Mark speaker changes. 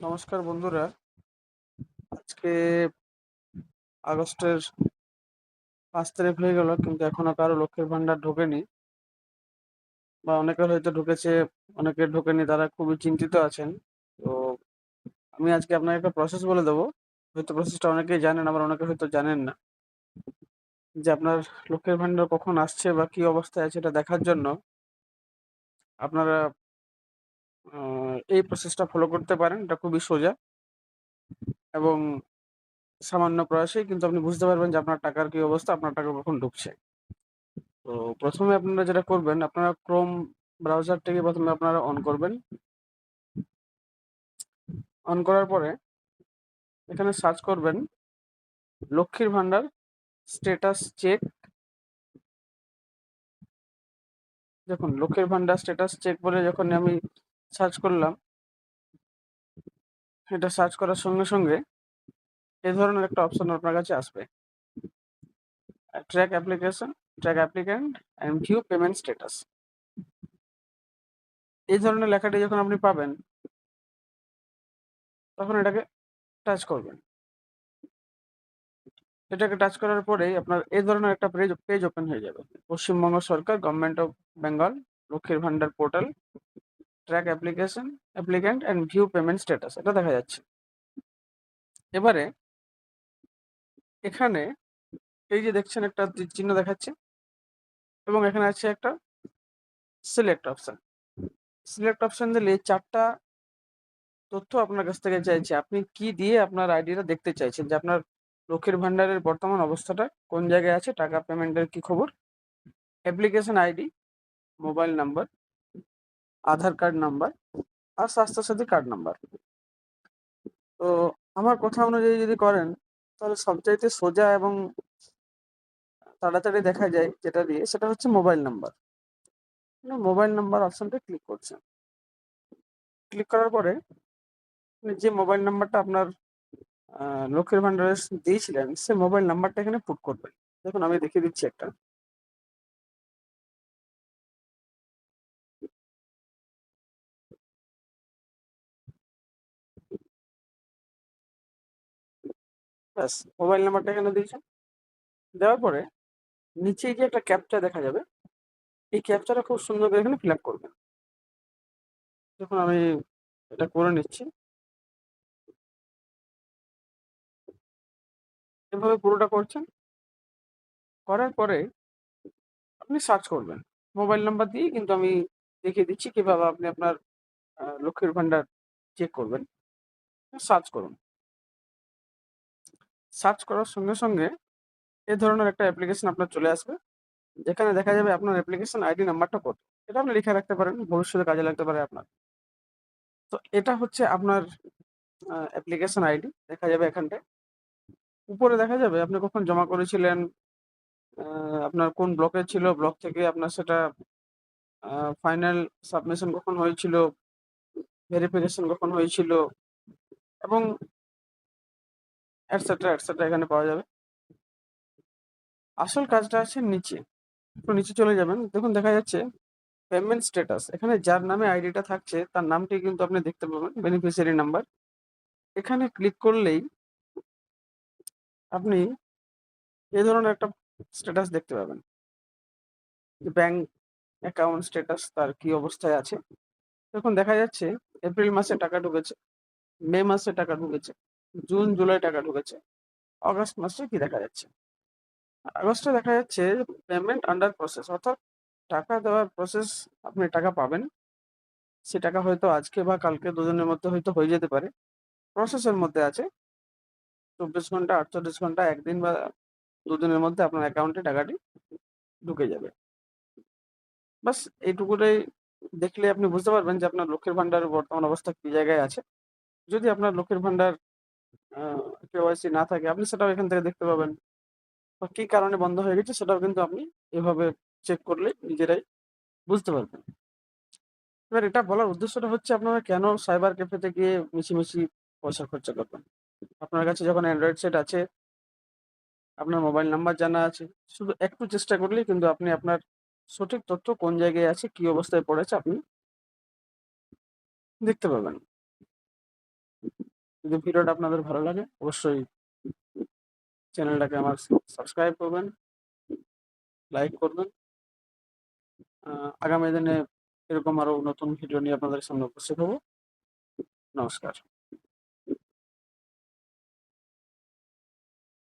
Speaker 1: নমস্কার বন্ধুরা। আজকে আগস্টের পাঁচ তারিখ হয়ে গেল, কিন্তু এখনও কারও লক্ষ্মীর ভান্ডার ঢোকেনি। বা অনেকের হয়তো ঢুকেছে অনেকের ঢোকেনি, তারা খুবই চিন্তিত আছেন। তো আমি আজকে আপনাকে একটা প্রসেস বলে দেবো। হয়তো প্রসেসটা অনেকেই জানেন, আবার অনেকে হয়তো জানেন না। যে আপনার লক্ষ্মীর ভান্ডার কখন আসছে বা কি অবস্থায় আছে এটা দেখার জন্য আপনারা এই প্রসেসটা ফলো করতে পারেন। এটা খুবই সোজা। এবং সামান্য প্রয়াসেই কিন্তু আপনি বুঝতে পারবেন যে আপনার টাকার কি অবস্থা, আপনার টাকা কখন ঢুকছে। তো প্রথমে আপনারা যেটা করবেন, আপনারা ক্রোম ব্রাউজারটাকে প্রথমে আপনারা অন করবেন। অন করার পরে এখানে সার্চ করবেন লক্ষ্মীর ভান্ডার স্ট্যাটাস চেক দেখুন, লক্ষ্মীর ভান্ডার স্ট্যাটাস চেক বলে যখন আমি সার্চ করলাম। এটা সার্চ করার সঙ্গে সঙ্গে এ ধরনের একটা অপশন আপনার কাছে আসবে। Track application track applicant and view payment status এই ধরনের লেখাটি যখন আপনি পাবেন, তখন এটাকে টাচ করবেন। এটাকে টাচ করার পরেই আপনার এই ধরনের একটা পেজ পেজ ওপেন হয়ে যাবে। পশ্চিমবঙ্গ সরকার গভর্নমেন্ট অফ বেঙ্গল লক্ষ্মীর ভান্ডার portal track application applicant and view payment status এটা দেখা যাচ্ছে। এবারে এখানে এই যে দেখছেন একটা চিহ্ন দেখাচ্ছে এবং এখানে আছে একটা সিলেক্ট অপশন সিলেক্ট অপশন দিলে চারটা তথ্য আপনার কাছ থেকে চাইছে। আপনি কি দিয়ে আপনার আইডিটা দেখতে চাইছেন? যে আপনার লক্ষ্মীর ভান্ডারের বর্তমান অবস্থাটা কোন জায়গায় আছে? টাকা পেমেন্টের কি খবর? Application ID mobile number Aadhaar card number আর স্বাস্থ্যসাথী কার্ড নাম্বার। তো আমার কথা অনুযায়ী যদি করেন, তাহলে সবচাইতে সোজা এবং তাড়াতাড়ি দেখা যায় যেটা দিয়ে, সেটা হচ্ছে মোবাইল নাম্বার। মোবাইল নাম্বার অপশনটা ক্লিক করছেন। ক্লিক করার পরে যে মোবাইল নাম্বারটা আপনার লক্ষ্মীর ভান্ডারে দিয়েছিলেন, সে মোবাইল নাম্বারটা এখানে পুট করবেন। দেখুন, আমি দেখিয়ে দিচ্ছি একটা। ব্যাস মোবাইল নাম্বারটা এখানে দিয়েছেন দেওয়ার পরে নিচে গিয়ে একটা ক্যাপচা দেখা যাবে। এই ক্যাপচাটা খুব সুন্দর করে এখানে ফিল আপ করবেন দেখুন, আমি এটা করে নিচ্ছি। এভাবে পুরোটা করছেন। করার পরে আপনি সার্চ করবেন। মোবাইল নাম্বার দিয়ে কিন্তু আমি দেখিয়ে দিচ্ছি কীভাবে আপনি আপনার লক্ষ্মীর ভাণ্ডার চেক করবেন। সার্চ করুন। সার্চ করার সঙ্গে সঙ্গে এ ধরনের একটা অ্যাপ্লিকেশন আপনার চলে আসবে। যেখানে দেখা যাবে আপনার অ্যাপ্লিকেশন আইডি নাম্বারটা কত। এটা আপনি লিখে রাখতে পারেন, ভবিষ্যতে কাজে লাগতে পারে আপনার। তো এটা হচ্ছে আপনার অ্যাপ্লিকেশন আইডি দেখা যাবে এখানটায়। উপরে দেখা যাবে আপনি কখন জমা করেছিলেন আপনার কোন ব্লকে ছিল, ব্লক থেকে আপনার সেটা ফাইনাল সাবমিশন কখন হয়েছিল ভেরিফিকেশন কখন হয়েছিল, এবং অ্যাটসেট্রা অ্যাটসেট্রা এখানে পাওয়া যাবে। আসল কাজটা আছে নিচে। একটু নিচে চলে যাবেন। দেখুন, দেখা যাচ্ছে পেমেন্ট স্ট্যাটাস এখানে যার নামে আইডিটা থাকছে, তার নামটি কিন্তু আপনি দেখতে পাবেন বেনিফিশিয়ারি নাম্বার এখানে ক্লিক করলেই আপনি এ ধরনের একটা স্ট্যাটাস দেখতে পাবেন। ব্যাংক অ্যাকাউন্ট স্ট্যাটাস তার কি অবস্থায় আছে। দেখুন, দেখা যাচ্ছে এপ্রিল মাসে টাকা ঢুকেছে মে মাসে টাকা ঢুকেছে। জুন, জুলাই টাকা ঢুকেছে। অগস্ট মাসে কি দেখা যাচ্ছে? আগস্টে দেখা যাচ্ছে পেমেন্ট আন্ডার প্রসেস অর্থাৎ টাকা দেওয়ার প্রসেস আপনি টাকা পাবেন। সে টাকা হয়তো আজকে বা কালকে দুজনের মধ্যে হয়তো হয়ে যেতে পারে। প্রসেসের মধ্যে আছে। চব্বিশ ঘণ্টা, আটচল্লিশ ঘণ্টা, একদিন বা দুদিনের মধ্যে আপনার অ্যাকাউন্টে টাকাটি ঢুকে যাবে। বাস এইটুকুটাই দেখলে আপনি বুঝতে পারবেন যে আপনার লক্ষ্মীর ভান্ডারের বর্তমান অবস্থা কী জায়গায় আছে। যদি আপনার লক্ষ্মীর ভান্ডার কেওয়াইসি না থাকে, আপনি সেটাও এখান থেকে দেখতে পাবেন। বা কি কারণে বন্ধ হয়ে গেছে সেটাও কিন্তু আপনি এভাবে চেক করলে নিজেরাই বুঝতে পারবেন। এবার এটা বলার উদ্দেশ্যটা হচ্ছে আপনারা কেন সাইবার ক্যাফেতে গিয়ে মিছিমিছি পয়সা খরচা করবেন? আপনার কাছে যখন অ্যান্ড্রয়েড সেট আছে, আপনার মোবাইল নাম্বার জানা আছে, শুধু একটু চেষ্টা করলেই কিন্তু আপনি আপনার সঠিক তথ্য কোন জায়গায় আছে, কি অবস্থায় পড়েছে আপনি দেখতে পাবেন। যদি ভিডিওটা আপনাদের ভালো লাগে, অবশ্যই চ্যানেলটাকে আমার সাবস্ক্রাইব করবেন লাইক করবেন। আগামী দিনে এরকম আরও নতুন ভিডিও নিয়ে আপনাদের সামনে উপস্থিত হব। নমস্কার।